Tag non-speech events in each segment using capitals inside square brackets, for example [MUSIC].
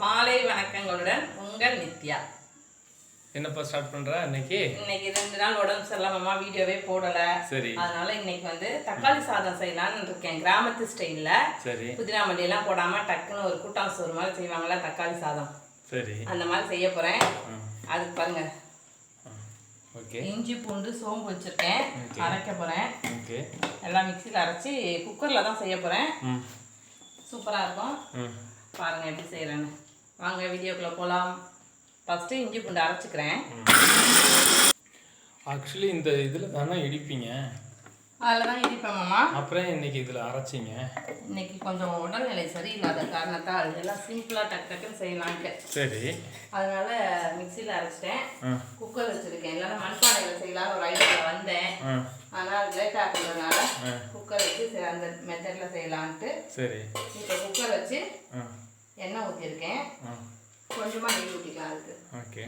மாலை வணக்கங்களுடன் உங்கள் நித்யா. என்னப்பா ஸ்டார்ட் பண்ற இன்னைக்கு? இன்னைக்கு ரெண்டு நாள் உடம்பு சரியில்லாமமா வீடியோவே போடல. சரி. அதனால இன்னைக்கு வந்து தக்காளி சாதம் செய்யலாம்னு இருக்கேன். கிராமத்து ஸ்டைல்ல. சரி. புதினா மல்லி எல்லாம் போடாம டக்குன்னு ஒரு கூட்டான் சோறு மாதிரி செய்வாங்கல்ல தக்காளி சாதம். சரி. அந்த மாதிரி செய்ய போறேன். அதுக்கு பாருங்க. ஓகே. இஞ்சி பூண்டு சோம்பு வச்சிருக்கேன். அரைக்க போறேன். ஓகே. எல்லாம் மிக்சியில் அரைச்சி குக்கர்ல தான் செய்ய போறேன். ம். சூப்பரா இருக்கும். பாருங்க எப்படி செய்யறேன்னு. வாங்க வீடியோக்குள்ள போலாம். ஃபர்ஸ்ட் இஞ்சி பூண்டு அரைச்சிக்கிறேன். ஆக்சுவலி இந்த இதில் தானே இடிப்பீங்க? அதில் தான் இடிப்பேன் மாமா. அப்புறம் இன்னைக்கு இதில் அரைச்சிங்க? இன்னைக்கு கொஞ்சம் உடல்நிலை சரியில்லாத காரணத்தால் எல்லாம் சிம்பிளாக டக்கு டக்குன்னு செய்யலான்ட்டு. சரி. அதனால மிக்சியில் அரைச்சிட்டேன். குக்கர் வச்சுருக்கேன். இல்லைன்னா மண்பானையில் செய்யலாம் ஒரு ஐடியாவில் வந்தேன். ஆனால் லேட் ஆகுறதுனால குக்கர் வச்சு அந்த மெத்தடில் செய்யலான்ட்டு. சரி. இப்போ குக்கர் வச்சு எண்ணெய் ஊற்றிருக்கேன் கொஞ்சமாக நெய் ஊற்றிக்கலாம் அதுக்கு. ஓகே.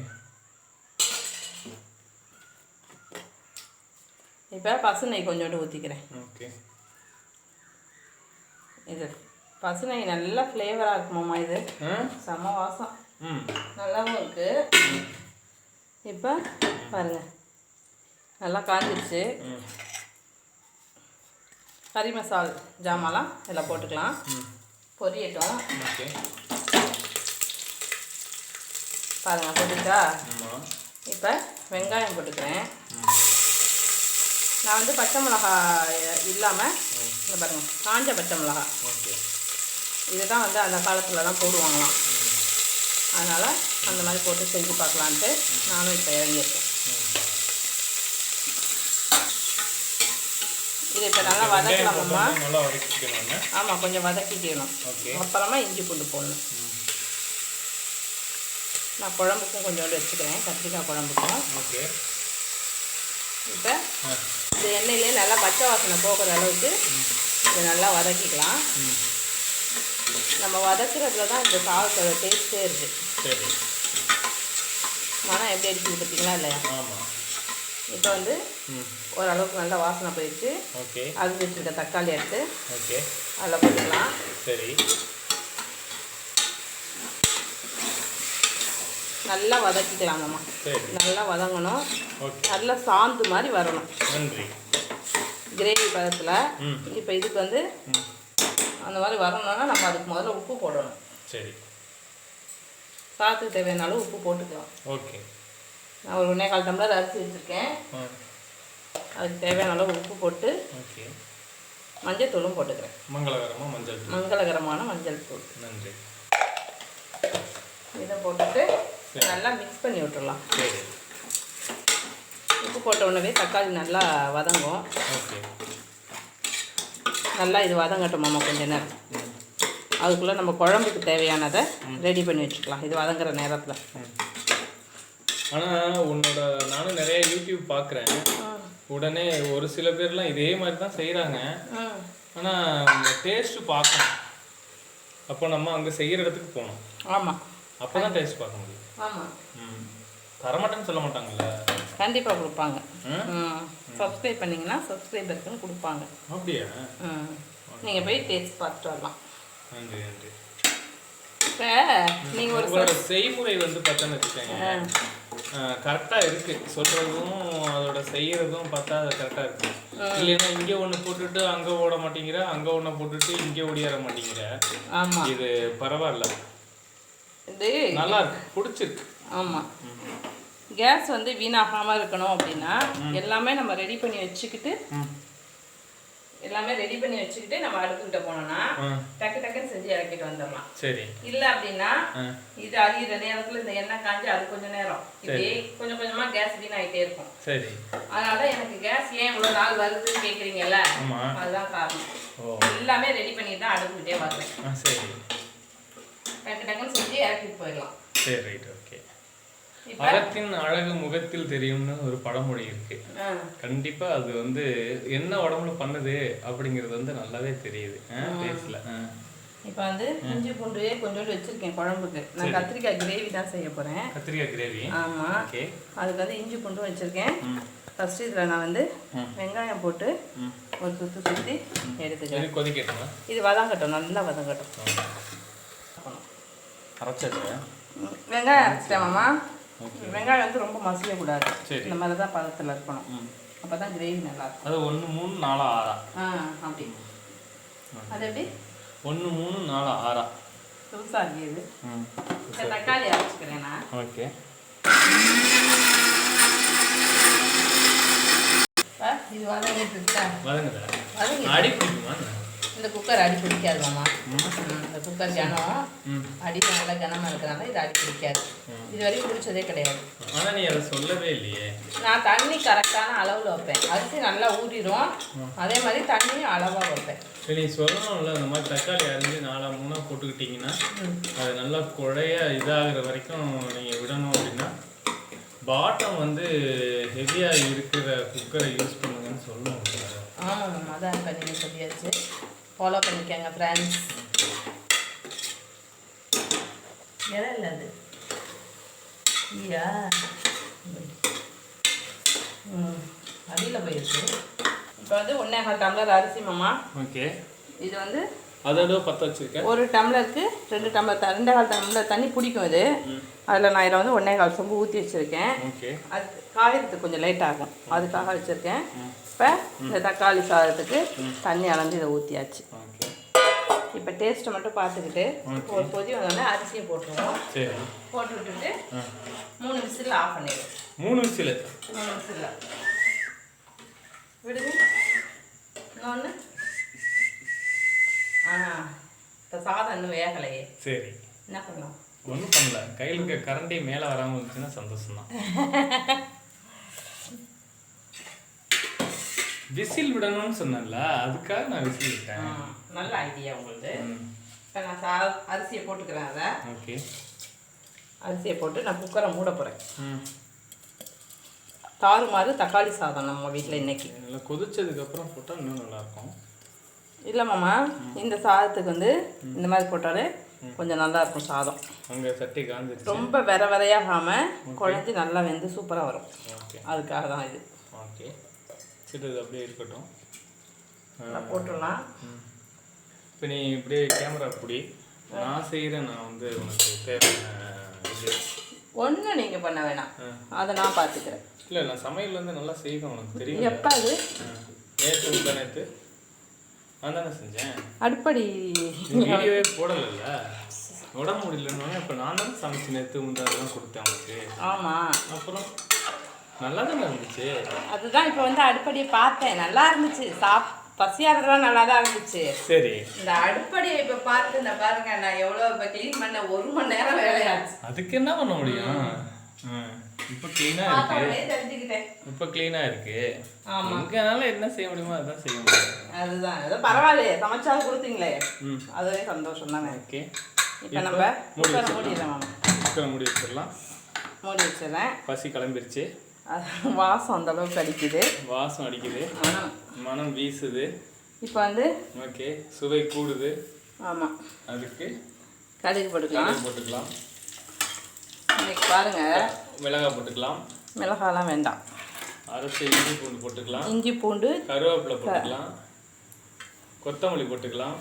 இப்போ பசு நெய் கொஞ்சோண்டு ஊற்றிக்கிறேன் ஓகே. இது பசு நெய் நல்லா ஃப்ளேவராக இருக்குமாம்மா இது. செம வாசம். ம். நல்லாவும் இருக்கு. இப்போ பாருங்க. நல்லா காஞ்சிருச்சு. ம். கறி மசால் ஜாமான்லாம் இதில் போட்டுக்கலாம். பொரியட்டும். ஓகே. பாருங்க போட்டுட்டா ஆமாம் இப்போ வெங்காயம் போட்டுக்கிறேன். நான் வந்து பச்சை மிளகா இல்லாமல் இங்கே பாருங்க காஞ்ச பச்சை மிளகா. ஓகே. இதுதான் வந்து அந்த காலத்துலலாம் போடுவாங்களாம். அதனால் அந்த மாதிரி போட்டு செஞ்சு பார்க்கலான்ட்டு நானும் இப்போ இறங்கியிருக்கேன். இது இப்போ நல்லா வதக்கலாமம்மா போட்டோம்னா நல்லா வதக்கிக்கணும் ஆமாம் கொஞ்சம் வதக்கிக்கணும். அப்புறமா இஞ்சி பூண்டு போடணும். நான் குழம்புக்கும் கொஞ்சோண்டு வச்சுக்கிறேன் கத்திரிக்காய் குழம்புக்கும். ஓகே. இப்போ இந்த எண்ணெயிலே நல்லா பச்சை வாசனை போகிற அளவுக்கு இதை நல்லா வதக்கிக்கலாம். நம்ம வதக்குறதுல தான் இந்த சாதத்தோட டேஸ்ட்டே இருக்குது சரி. மனம் எப்படி அடிக்குது பார்த்தீங்களா இல்லையா? ஆமாம் இப்போ வந்து ஓரளவுக்கு நல்லா வாசனை போயிடுச்சு. ஓகே. அது வச்சுருக்க தக்காளி எடுத்து ஓகே. அதில் போட்டுக்கலாம். சரி. நல்லா வதக்கிக்கலாமம்மா சரி. நல்லா வதங்கணும். நல்லா சாந்து மாதிரி வரணும். நன்றி. கிரேவி பதத்தில். இப்போ இதுக்கு வந்து அந்த மாதிரி வரணும்னா நம்ம அதுக்கு முதல்ல உப்பு போடணும். சரி. சாதத்துக்கு தேவையான அளவு உப்பு போட்டுக்கலாம். ஓகே. நான் ஒரு ஒன்றே கால் டம்ளர் அரிசி வச்சுருக்கேன். அதுக்கு தேவையான அளவு உப்பு போட்டு ஓகே. மஞ்சள் தூளும் போட்டுக்கிறேன். மங்களகரமாக மஞ்சள் தூள். மங்களகரமான மஞ்சள் தூள். நன்றி. இதை போட்டுட்டு. நல்லா மிக்ஸ் பண்ணி விட்டுறலாம். சரி. உப்பு போட்ட உடனே தக்காளி நல்லா வதங்கும். ஓகே. நல்லா இது வதங்கட்டும் மாமா கொஞ்ச நேரம். அதுக்குள்ளே நம்ம குழம்புக்கு தேவையானதை ரெடி பண்ணி வச்சுக்கலாம். இது வதங்குற நேரத்தில். ஆனால் உன்னோட நானும் நிறைய யூடியூப் பார்க்குறேன் உடனே ஒரு சில பேர்லாம் இதே மாதிரி தான் செய்கிறாங்க ஆனால் டேஸ்ட்டு பார்க்கணும். அப்போ நம்ம அங்கே செய்கிற இடத்துக்கு போகணும். ஆமாம் அப்போ தான் டேஸ்ட் பார்க்க முடியும். ஆமாம் தரமாட்டேன்னு சொல்ல மாட்டாங்கல்ல? கண்டிப்பாக கொடுப்பாங்க. சப்ஸ்கிரைப் பண்ணிங்கன்னா சப்ஸ்கிரைபருக்குன்னு கொடுப்பாங்க. அப்படியா? நீங்கள் போய் டேஸ்ட் பார்த்துட்டு வரலாம். நன்றி நன்றி. இப்போ நீங்கள் ஒரு செய்முறை வந்து பார்த்தோன்னு வச்சுக்கோங்க. கரெக்டாக இருக்கு. சொல்றதும் அதோட செய்யறதும் பார்த்தா அது கரெக்டாக இருக்கு. இல்லைன்னா இங்கே ஒன்று போட்டுட்டு அங்கே ஓட மாட்டேங்கிற அங்கே ஒன்று போட்டுட்டு இங்கே ஓடியார மாட்டேங்கிற. ஆமாம் இது பரவாயில்ல. இது நல்லா இருக்கு. பிடிச்சிருக்கு. ஆமாம் கேஸ் வந்து வீணாகாமல் இருக்கணும் அப்படின்னா எல்லாமே நம்ம ரெடி பண்ணி வச்சுக்கிட்டு எல்லாமே ரெடி பண்ணி வச்சுக்கிட்டு நம்ம அடுப்புக்கிட்ட போனோம்னா டக்கு டக்குன்னு செஞ்சு இறக்கிட்டு வந்துடலாம். சரி. இல்லை அப்படின்னா இது அறியிற நேரத்தில் இந்த எண்ணெய் காஞ்சு அது கொஞ்ச நேரம். இப்படியே கொஞ்சம் கொஞ்சமாக கேஸ் வீணாகிட்டே இருக்கும். சரி. அதனால எனக்கு கேஸ் ஏன் இவ்வளோ நாள் வருதுன்னு கேட்குறீங்கல்ல ஆமாம் அதுதான் காரணம். எல்லாமே ரெடி பண்ணி தான் அடுப்புக்கிட்டே வரேன் ஆ சரி. டக்கு டக்குன்னு செஞ்சு இறக்கிட்டு போயிடலாம். சரி ரைட் ஓகே இப்போ அகத்தின் அழகு முகத்தில் தெரியும்னு ஒரு பழமொழி இருக்கு. கண்டிப்பா அது வந்து என்ன உடம்புல பண்ணுது அப்படிங்கிறது வந்து நல்லாவே தெரியுது. பேசல. இப்போ வந்து இஞ்சி பூண்டு கொஞ்சோண்டு வச்சிருக்கேன் குழம்புக்கு. நான் கத்திரிக்காய் கிரேவி தான் செய்ய போகிறேன் கத்திரிக்காய் கிரேவி? ஓகே. அதுக்கு வந்து இஞ்சி பூண்டும் வச்சுருக்கேன். ம். ஃபஸ்ட்டு இதில் நான் வந்து. வெங்காயம் போட்டு ஒரு சுற்றி சுற்றி எடுத்துக்கிறேன். கொதிக்கட்டுமா? இது வதங்கட்டும் நல்லா வதங்கட்டும் அரைச்சது வெங்காயம் அரைச்சிட்டேன் மாமா. வெங்காயம் வந்து ரொம்ப மசியக்கூடாது. இந்த மாதிரி தான் பதத்தில் இருக்கணும். அப்போ தான் கிரேவி நல்லாயிருக்கும் அது ஒன்று மூணு நாலு ஆறா? ஆ அப்படி. அது எப்படி? ஒன்று மூணு நாலு ஆறா? புதுசாக இருக்குது சரி, தக்காளி அரைச்சிக்கிறேன் நான். ஓகே. இது வதங்கிட்டு இருக்கா? வதங்குதா? வதங்கி அடி பிடிக்குமா இந்த குக்கர் அடி பிடிக்காது மாமா. இந்த குக்கர் கனம் அடி நல்லா கனமாக இருக்கிறனால இது அடி பிடிக்காது. இது வரைக்கும் பிடிச்சதே கிடையாது. ஆனால் நீ அதை சொல்லவே இல்லையே. நான் தண்ணி கரெக்டான அளவில் வைப்பேன். அரிசி நல்லா ஊறிடும் அதே மாதிரி தண்ணியும் அளவாக வைப்பேன். நீ சொல்லணும்ல இந்த மாதிரி தக்காளி அரிஞ்சு நாலா மூணாக போட்டுக்கிட்டிங்கன்னா அது நல்லா குழைய இதாகிற வரைக்கும் நீங்கள் விடணும் அப்படின்னா பாட்டம் வந்து ஹெவியாக இருக்கிற குக்கரை யூஸ் பண்ணுங்கன்னு சொல்லணும். ஆமாம் மாமா. அதான் இப்போ நீங்கள் சொல்லியாச்சு. ஃபாலோ பண்ணிக்கோங்க ஃப்ரெண்ட்ஸ் இடம் இல்லை அது? ம் அடியில் போயிடுச்சு. இப்போ வந்து ஒன்றே கால் டம்ளர் அரிசி மாமா. ஓகே. இது வந்து அதோட பற்ற வச்சிருக்க? ஒரு டம்ளருக்கு ரெண்டு டம்ளர் த- ரெண்டே கால் டம்ளர் தண்ணி பிடிக்கும் இது. அதில் நான் இதில் வந்து ஒன்றே கால் சொம்பு ஊற்றி வச்சுருக்கேன். ஓகே. அது காயறதுக்கு கொஞ்சம் லேட் ஆகும். அதுக்காக வச்சுருக்கேன். இப்போ இந்த தக்காளி சாதத்துக்கு தண்ணி அளந்து இதை ஊற்றியாச்சு இப்போ டேஸ்ட்டை மட்டும் பார்த்துக்கிட்டு ஒரு கொதி வந்தோடனே அரிசியை போட்டுருவோம். சரி. போட்டு விட்டுட்டு. மூணு விசில் ஆஃப் பண்ணிடுவோம் மூணு விசில். மூணு விசில். விடுங்க. இன்னொன்று ஆ இப்போ சாதம் இன்னும் வேகலையே. சரி. என்ன பண்ணலாம்? ஒன்றும் பண்ணல. கையில் இருக்க கரண்டி மேலே வராமல் இருந்துச்சுன்னா சந்தோஷம் தான் [LAUGHS] விசில் விடணும்னு சொன்னேன்ல அதுக்காக நான் விசில் விட்டேன். நல்ல ஐடியா உங்களுக்கு ம். இப்போ நான் சா அரிசியை போட்டுக்கிறேன் அதை. ஓகே. அரிசியை போட்டு நான் குக்கரை மூட போகிறேன் தாறுமாறு தக்காளி சாதம் நம்ம வீட்டில் இன்னைக்கு. நல்லா கொதிச்சதுக்கு அப்புறம் போட்டால் இன்னும் நல்லா இருக்கும் இல்லை மாமா இந்த சாதத்துக்கு வந்து இந்த மாதிரி போட்டாலே கொஞ்சம் நல்லா இருக்கும் சாதம். அங்கே சட்டி காஞ்சிருச்சு. ரொம்ப விர விரையாகாமல் குழஞ்சி நல்லா வெந்து சூப்பராக வரும். அதுக்காக தான் இது. ஓகே. சரி அப்படியே இருக்கட்டும். நான் போட்டுடலாம். இப்போ நீ இப்படியே கேமரா பிடி. நான் செய்கிறேன் நான் வந்து உனக்கு தேவையான இது ஒன்றும் நீங்கள் பண்ண வேணாம். அதை நான் பார்த்துக்கிறேன் இல்லை நான் சமையல் வந்து நல்லா செய்வேன் உனக்கு தெரியும் எப்போ அது? நேற்று உங்க நேற்று நான் தானே செஞ்சேன். அடுப்படி. வீடியோவே போடலைல்ல? உடம்பு முடியலன்னு இப்போ நான் தானே சமைச்சு நேற்று முந்தாதெல்லாம் கொடுத்தேன் உனக்கு. ஆமாம் அப்புறம்? நல்லா தானே இருந்துச்சு? அதுதான் இப்போ வந்து அடுப்படியை பார்த்தேன். நல்லா இருந்துச்சு. சாப் பசியாகிறதுலாம் நல்லா தான் இருந்துச்சு. சரி. இந்த அடுப்படியை இப்போ பார்த்து இந்த பாருங்க நான் எவ்வளோ இப்போ க்ளீன் பண்ண ஒரு மணி நேரம் வேலையாச்சு. அதுக்கு என்ன பண்ண முடியும். இப்போ க்ளீனாக இருக்கு. தெரிஞ்சுக்கிட்டேன். இப்போ க்ளீனாக இருக்கு. எங்கனால என்ன செய்ய முடியுமோ அதான் செய்ய முடியும். அதுதான். ஏதோ பரவாயில்லையே. சமைச்சாலும் கொடுத்தீங்களே. அதுவே சந்தோஷம் தானே ஓகே. இப்போ நம்ம மூடி குக்கரை மூடி வச்சிடலாம். மூடி வச்சிடறேன். பசி கிளம்பிருச்சு. வாசம் அந்த அளவுக்கு அடிக்குது. வாசம் அடிக்குது. மனம். வீசுது. இப்போ வந்து ஓகே. சுவை கூடுது. ஆமாம் அதுக்கு கடுகு போட்டுக்கலாம். போட்டுக்கலாம். இன்னைக்கு பாருங்க. மிளகாய் போட்டுக்கலாம். மிளகாலாம் வேண்டாம். அரைச்ச இஞ்சி பூண்டு போட்டுக்கலாம். இஞ்சி பூண்டு கருவேப்பிலை போட்டுக்கலாம். கொத்தமல்லி போட்டுக்கலாம்.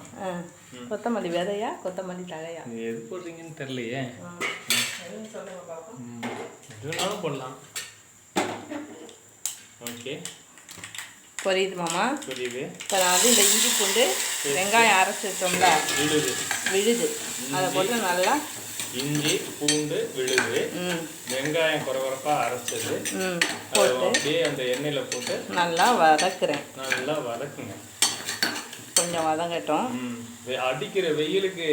கொத்தமல்லி விதையா? கொத்தமல்லி தழையா? எது போடுறீங்கன்னு தெரியலையே. எதுவும் போடலாம். ஓகே. புரியுது மாமா. புரியுது. இப்போ நான் வந்து இந்த இஞ்சி பூண்டு வெங்காயம் அரைச்சி வச்சோம்ல விழுது. விழுது அதை போட்டு நல்லா இஞ்சி பூண்டு விழுது. ம். வெங்காயம் குறகுறப்பாக அரைச்சது. ம் அதை அப்படியே அந்த எண்ணெயில் போட்டு நல்லா வதக்குறேன். நல்லா வதக்குங்க. கொஞ்சம் வதங்கட்டும். ம் வெ- அடிக்கிற வெயிலுக்கு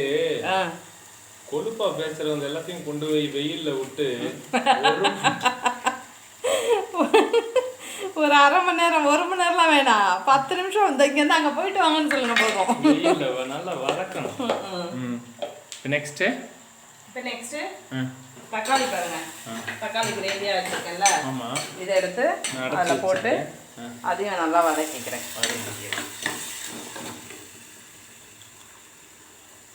ஆ. கொழுப்பா பேசுறவங்க எல்லாத்தையும் கொண்டு போய் வெயில்ல விட்டு ஒரு ஒரு அரை மணி நேரம் ஒரு மணி நேரம்லாம் வேணாம். பத்து நிமிஷம் இந்த இங்கேருந்து அங்கே போயிட்டு வாங்கன்னு சொல்லுங்க போதும். நல்லா வதக்கணும். ம் நெக்ஸ்ட்டு இப்போ நெக்ஸ்ட்டு தக்காளி பாருங்க. தக்காளி கிரேவியாக வச்சுருக்கேன்ல. ஆமாம் இதை எடுத்து அதில் போட்டு. அதையும் நல்லா வதக்கிக்கிறேன்.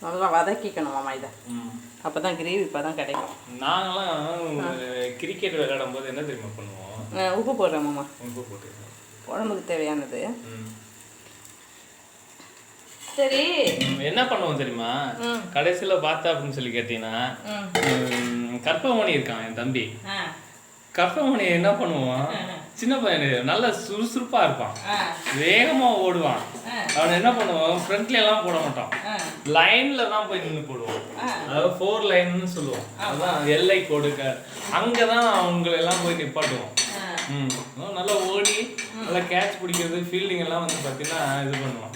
நல்லா வதக்கிக்கணும் மாமா இதை. ம். அப்போ தான் கிரேவி இப்போ தான் கிடைக்கும் நாங்களாம் கிரிக்கெட் விளையாடும் போது என்ன தெரியுமா பண்ணுவோம்? உப்பு போடுறேன் மாமா. உப்பு போட்டுருக்கோம் உடம்புக்கு தேவையானது. சரி. என்ன பண்ணுவோம் தெரியுமா. கடைசியில பார்த்தா அப்படின்னு சொல்லி கேட்டீங்கன்னா கற்பகமணி இருக்கான் என் தம்பி. ஆ. கற்பகமணி என்ன பண்ணுவான்? சின்ன பையனு நல்ல சுறுசுறுப்பா இருப்பான். வேகமா ஓடுவான். அவன் என்ன பண்ணுவான் ஃப்ரண்ட்ல எல்லாம் போட மாட்டான். லைன்ல தான் போய் நின்று போடுவோம். ஆ. அதாவது ஃபோர் லைன்னு சொல்லுவோம். அதான் எல்லை கொடுக்க அங்கதான் அவங்களை எல்லாம் போய் நிப்பாட்டுவோம். நல்லா ஓடி நல்லா கேட்ச் பிடிக்கிறது ஃபீல்டிங் எல்லாம் வந்து பார்த்தீங்கன்னா இது பண்ணுவான்.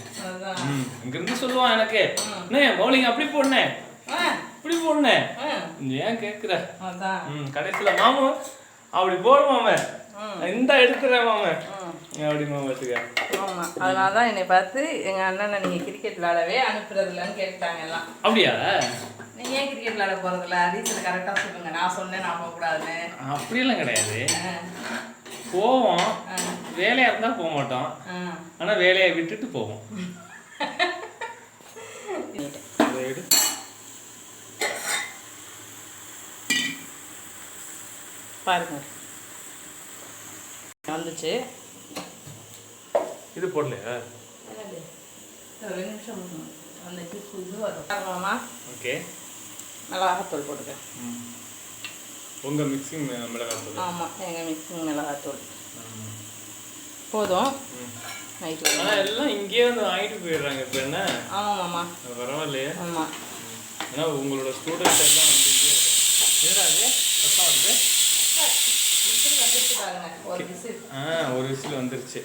ம். இங்கிருந்து சொல்லுவான் எனக்கு அண்ணே பவுலிங் அப்படி போடனே ஆ. இப்படி போடனே ஆ. ஏன் கேட்குற அதான். ம் கடைசியில் மாமு அப்படி போடுவாம இந்த எடுத்துறேன் மாம. ம் அப்படி மாமா வச்சுக்க ஆமாம் அதனால தான் என்னை பார்த்து எங்கள் அண்ணனை நீங்கள் கிரிக்கெட் விளாடவே அனுப்புறதில்லன்னு கேட்டாங்க எல்லாம். அப்படியா? நீங்கள் ஏன் கிரிக்கெட் விளாட போகிறதில்ல ரீசன் கரெக்டாக சொல்லுங்க. நான் சொன்னேன் நான் போகக்கூடாதுன்னு. அப்படியெல்லாம் கிடையாது. போவோம். வேலையா இருந்தா போக மாட்டோம். ஆனா வேலையை விட்டுட்டு போவோம். பாருங்க. வந்துச்சு. இது போடலையா? ரெண்டு நிமிஷம். அந்த இது வரும். ஓகே. மிளகாத்தூள் போட்டுக்க. உங்க மிக்சிங் மிளகாய் ஆமாம் எங்கள் மிக்சிங் மிளகாத்தூள். போதும். நைட்டில் ஆனா எல்லாம் இங்கேயே வந்து வாங்கிட்டு போயிடுறாங்க இப்போ என்ன? ஆமாம் மாமா பரவாயில்லையே ஆமாம் ஏன்னா உங்களோட ஸ்டூடெண்ட்ஸ் எல்லாம் வந்து இங்கே என்னடா இது சத்தம் வருது. ஒரு விசில். ஆ ஒரு விசில் வந்துருச்சு.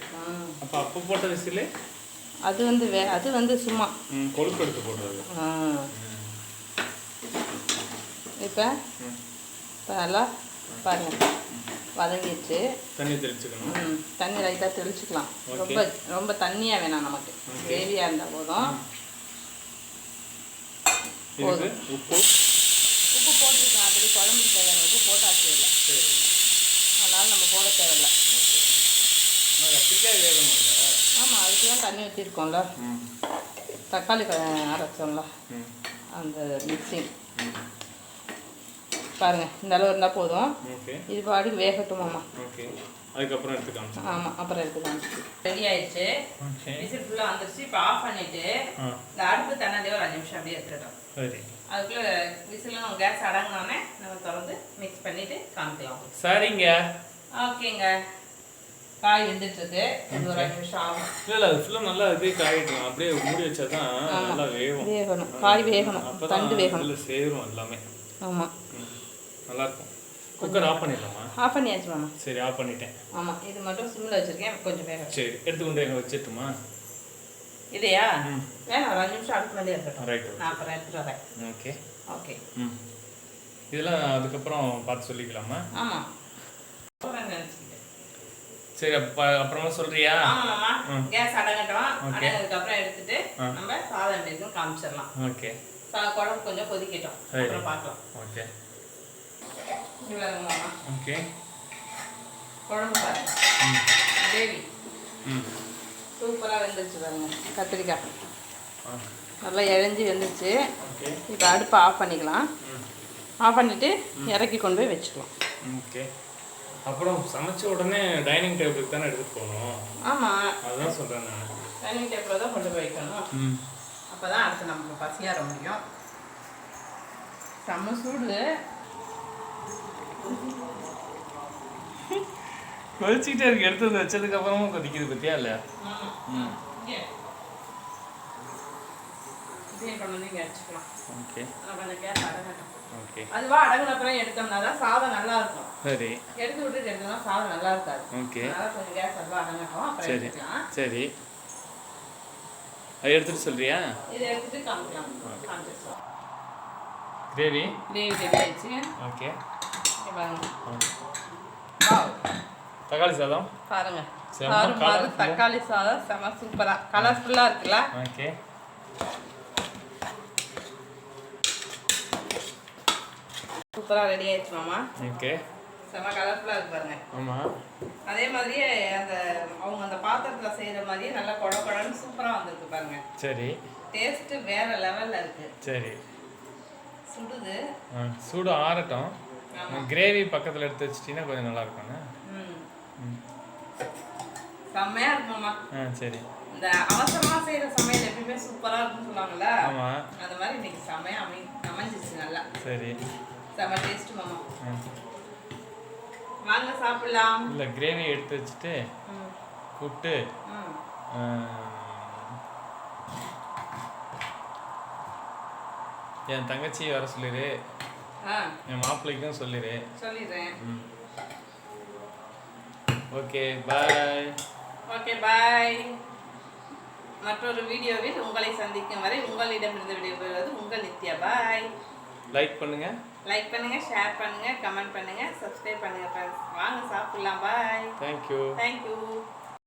அப்போ அப்போ போட்ட விசில்? அது வந்து வே அது வந்து சும்மா. கொழுப்பு எடுத்து போடுறது. இப்போ? நல்லா பாருங்க. வதங்கிடுச்சு. தண்ணி தெளிச்சுக்கணும். தண்ணி லைட்டாக தெளிச்சுக்கலாம். ரொம்ப ரொம்ப தண்ணியாக வேணாம் நமக்கு. கிரேவியாக இருந்தால் போதும். உப்பு. உப்பு போட்டிருக்கேன். ஆல்ரெடி குழம்புக்கு தேவையான உப்பு போட்டாச்சு இல்லை அதனால நம்ம போட தேவையில்ல. ஆமாம் அதுக்கு தான் தண்ணி ஊற்றிருக்கோம்ல தக்காளி அரைச்சோம்ல. அந்த மிக்சிங் ம் பாருங்க இந்த அளவு இருந்தால் போதும். ஓகே. இது பாட்டுக்கு வேகட்டும் மாமா. ஓகே. அதுக்கப்புறம் எடுத்து காமிச்சு ஆமாம் அப்புறம் எடுத்துக்கலாம் ரெடி ஆயிடுச்சு. விசில் ஃபுல்லாக வந்துருச்சு. இப்போ ஆஃப் பண்ணிட்டு இந்த அடுப்பு தண்ணி ஒரு அஞ்சு நிமிஷம் அப்படியே எடுத்துட்டோம் சரி. அதுக்குள்ளே விசிலும் கேஸ் அடங்கினோடனே நம்ம திறந்து மிக்ஸ் பண்ணிட்டு காமிக்கலாம். சரிங்க. ஓகேங்க. காய் வெந்துட்டு இருக்கு இது ஒரு அஞ்சு நிமிஷம் ஆகும். இல்லை இல்லை அது ஃபுல்லாக நல்லா இதே காயிடும் அப்படியே மூடி வச்சா தான் நல்லா வேகும். வேகணும். காய் வேகணும். தண்டு வேகணும். சேரும் எல்லாமே. ஆமாம் ம் நல்லா இருக்கும் குக்கர் ஆஃப் பண்ணிடலாமா? ஆஃப் பண்ணியாச்சு மாமா. சரி ஆஃப் பண்ணிட்டேன். ஆமாம் இது மட்டும் சிம்மில் வச்சுருக்கேன் கொஞ்சம் வேகணும் சரி எடுத்து கொண்டு எங்கே வச்சிட்டுமா இதையா. வேணாம் ஒரு அஞ்சு நிமிஷம் அடுப்பு மேலே இருக்கட்டும். ரைட் நான் அப்புறம் எடுத்துட்டு வரேன். ஓகே ஓகே ம். இதெல்லாம் அதுக்கப்புறம் பார்த்து சொல்லிக்கலாமா? ஆமாம் சரி அப்ப அப்புறமா சொல்றியா? ஆமாம்மா கேஸ் அடங்கட்டும். Okay. அடங்கினதுக்கப்புறம் எடுத்துட்டு. நம்ம சாதம் இருக்குன்னு காமிச்சிடலாம். ஓகே குழம்பு கொஞ்சம் கொதிக்கட்டும். அப்புறம் பார்க்கலாம். Okay okay. குழம்பு பாருங்க கிரேவி. சூப்பராக வெந்துருச்சு பாருங்க. கத்திரிக்காய். நல்லா இழஞ்சி வெந்துருச்சு. இப்போ அடுப்பை ஆஃப் பண்ணிக்கலாம். ஆஃப் பண்ணிவிட்டு இறக்கி கொண்டு போய் வச்சுக்கலாம். ஓகே. அப்புறம் சமைச்ச உடனே டைனிங் டேபிளுக்கு தானே எடுத்துட்டு போகணும்? ஆமாம் அதுதான் சொல்கிறேன் நான். டைனிங் டேபிளில் தான் கொண்டு போய் வைக்கணும். ம். அப்போ தான் அடுத்து நமக்கு பசியார முடியும். செம்ம சூடு. கொதிச்சுக்கிட்டே இருக்கு. எடுத்து வந்து வச்சதுக்கு அப்புறமும் கொதிக்குது பத்தியா வச்சுக்கலாம் ஓகே. ஓகே. அதுவா அடங்கின அப்புறம் எடுத்தோம்னா தான் சாதம் நல்லா இருக்கும். சரி. எடுத்து விட்டுட்டு எடுத்தோம்னா சாதம் நல்லா இருக்காது. ஓகே. அதனால கொஞ்சம் கேஸ் அதுவா அடங்கட்டும் அப்புறம் சரி. சரி. அது எடுத்துட்டு சொல்றியா? இதை எடுத்துட்டு காமிக்கலாம். கிரேவி? கிரேவி ரெடி ஆயிடுச்சு. ஓகே. பாருங்க. தக்காளி சாதம்? பாருங்க. சாரும் பாரு. தக்காளி சாதம் செம சூப்பரா கலர்ஃபுல்லா இருக்குல்ல? ஓகே சூப்பரா ரெடி ஆயிடுச்சு மாமா. ஓகே செம கலர்ஃபுல்லா இருக்கு பாருங்க. ஆமாம் அதே மாதிரியே அந்த அவங்க அந்த பாத்திரத்துல செய்யற மாதிரியே நல்லா குழ குழன்னு சூப்பரா வந்திருக்கு பாருங்க. சரி. டேஸ்ட் வேற லெவல்ல இருக்கு. சரி. சுடுது. சூடு ஆறட்டும். கிரேவி பக்கத்தில் எடுத்து வச்சிட்டிங்கன்னா கொஞ்சம் நல்லா ம். செம்மையா இருக்கு மாமா ஆ சரி. இந்த அவசரமா செய்யற சமையல் எப்பயுமே சூப்பரா இருக்கும்னு சொல்லுவாங்கல்ல? ஆமா. அந்த மாதிரி இன்னைக்கு செமையா அமை அமைஞ்சிச்சு நல்லா. சரி. செம டேஸ்ட் மாமா. வாங்க சாப்பிடலாம். இல்ல கிரேவி எடுத்து வச்சுட்டு கூப்பிட்டு என் தங்கச்சி வர சொல்லிடு என் மாப்பிள்ளைக்கும் சொல்லிடு. சொல்லிடுறேன். Okay bye. Okay bye. மற்றொரு வீடியோவில் உங்களை சந்திக்கும் வரை உங்களிடமிருந்து விடைபெறுவது உங்கள் நித்யா. பாய். லைக் பண்ணுங்க. லைக் பண்ணுங்க ஷேர் பண்ணுங்க கமெண்ட் பண்ணுங்க சப்ஸ்கிரைப் பண்ணுங்க ஃப்ரெண்ட்ஸ் வாங்க சாப்பிடலாம். பாய். Thank you thank you